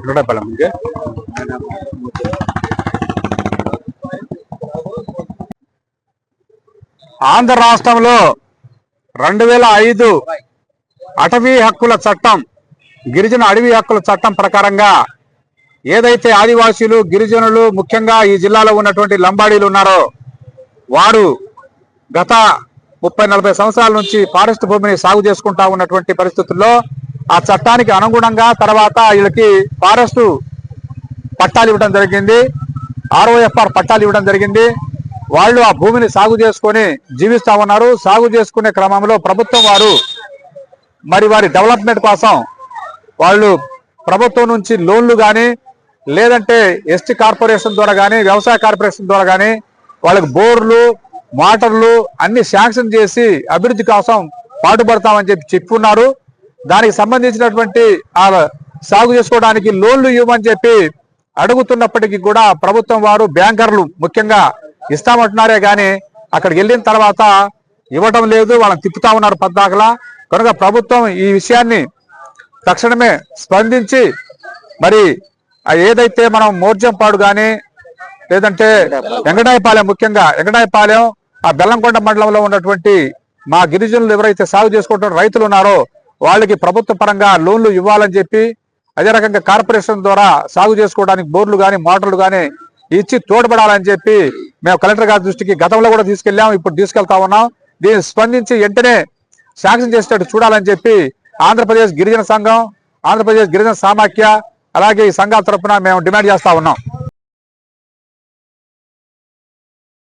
రెండోపల్లం ఇంకే ఆంధ్ర రాష్ట్రంలో రెండు వేల ఐదు అటవీ హక్కుల చట్టం గిరిజన అడవి హక్కుల చట్టం ప్రకారంగా ఏదైతే ఆదివాసీలు గిరిజనులు ముఖ్యంగా ఈ జిల్లాలో ఉన్నటువంటి లంబాడీలు ఉన్నారో వారు గత ముప్పై నలభై సంవత్సరాల నుంచి ఫారెస్ట్ భూమిని సాగు చేసుకుంటా ఉన్నటువంటి పరిస్థితుల్లో ఆ చట్టానికి అనుగుణంగా తర్వాత వీళ్ళకి ఫారెస్ట్ పట్టాలు ఇవ్వడం జరిగింది. ఆర్ఓఎఫ్ఆర్ పట్టాలు ఇవ్వడం జరిగింది. వాళ్ళు ఆ భూమిని సాగు చేసుకొని జీవిస్తా ఉన్నారు. సాగు చేసుకునే క్రమంలో ప్రభుత్వం వారు మరి వారి డెవలప్మెంట్ కోసం వాళ్ళు ప్రభుత్వం నుంచి లోన్లు కానీ లేదంటే ఎస్టీ కార్పొరేషన్ ద్వారా కానీ వ్యవసాయ కార్పొరేషన్ ద్వారా కానీ వాళ్ళకి బోర్లు మోటార్లు అన్ని శాంక్షన్ చేసి అభివృద్ధి కోసం పాటుపడతామని చెప్పి చెప్పున్నారు. దానికి సంబంధించినటువంటి ఆ సాగు చేసుకోవడానికి లోన్లు ఇవ్వమని చెప్పి అడుగుతున్నప్పటికీ కూడా ప్రభుత్వం వారు బ్యాంకర్లు ముఖ్యంగా ఇస్తామంటున్నారే కానీ అక్కడికి వెళ్ళిన తర్వాత ఇవ్వటం లేదు వాళ్ళని తిప్పుతా ఉన్నారు పద్దాకలా కనుక ప్రభుత్వం ఈ విషయాన్ని తక్షణమే స్పందించి మరి ఏదైతే మనం మోర్జంపాడు కానీ లేదంటే వెంకటాయపాలెం ముఖ్యంగా వెంకటాయపాలెం ఆ బెల్లంకొండ మండలంలో ఉన్నటువంటి మా గిరిజనులు ఎవరైతే సాగు చేసుకుంటున్న రైతులు ఉన్నారో వాళ్ళకి ప్రభుత్వ పరంగా లోన్లు ఇవ్వాలని చెప్పి అదే రకంగా కార్పొరేషన్ ద్వారా సాగు చేసుకోవడానికి బోర్లు కానీ మోటార్లు కానీ ఇచ్చి తోడ్పడాలని చెప్పి మేము కలెక్టర్ గారి దృష్టికి గతంలో కూడా తీసుకెళ్ళాం ఇప్పుడు తీసుకెళ్తా ఉన్నాం. దీన్ని స్పందించి వెంటనే శాంక్షన్ చేసేటట్టు చూడాలని చెప్పి ఆంధ్రప్రదేశ్ గిరిజన సంఘం ఆంధ్రప్రదేశ్ గిరిజన సామాఖ్య అలాగే ఈ సంఘాల తరఫున మేము డిమాండ్ చేస్తా ఉన్నాం.